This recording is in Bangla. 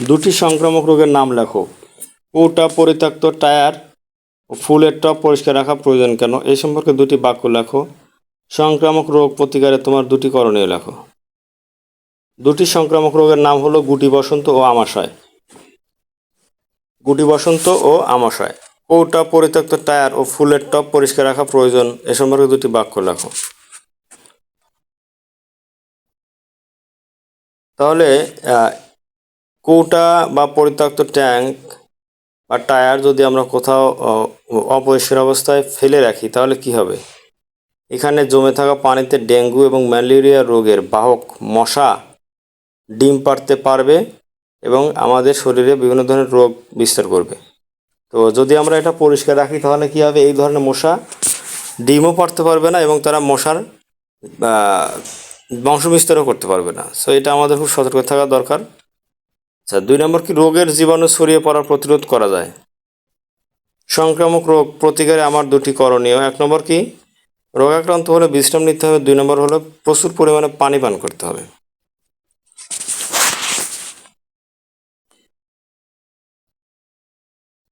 দুটি সংক্রামক রোগের নাম লেখো। কৌটা পরিত্যক্ত টায়ার ও ফুলের টপ পরিষ্কার রাখা প্রয়োজন কেন? এই সম্পর্কে দুটি বাক্য লেখো। সংক্রামক রোগ প্রতিকারে তোমার দুটি করণীয় লেখো। দুটি সংক্রামক রোগের নাম হলো গুটি বসন্ত ও আমাশয়। গুটি বসন্ত ও আমাশয়। কৌটা পরিত্যক্ত টায়ার ও ফুলের টপ পরিষ্কার রাখা প্রয়োজন, এ সম্পর্কে দুটি বাক্য লেখো। তাহলে কৌটা বা পরিত্যক্ত ট্যাঙ্ক বা টায়ার যদি আমরা কোথাও অপরিষ্কার অবস্থায় ফেলে রাখি তাহলে কি হবে? এখানে জমে থাকা পানিতে ডেঙ্গু এবং ম্যালেরিয়া রোগের বাহক মশা ডিম পাড়তে পারবে এবং আমাদের শরীরে বিভিন্ন ধরনের রোগ বিস্তার করবে। তো যদি আমরা এটা পরিষ্কার রাখি তাহলে কি হবে? এই ধরনের মশা ডিমও পারতে পারবে না এবং তারা মশার আহ, বংশ বিস্তারও করতে পারবে না। সো এটা আমাদের খুব সতর্ক থাকা দরকার। আচ্ছা দুই নম্বর কি রোগের জীবাণু ছড়িয়ে পড়া প্রতিরোধ করা যায়? সংক্রামক রোগ প্রতিকারে আমার দুটি করণীয়। এক নম্বর কি? রোগাক্রান্ত হলে বিশ্রাম নিতে হবে। দুই নম্বর হলে প্রচুর পরিমাণে পানি পান করতে হবে।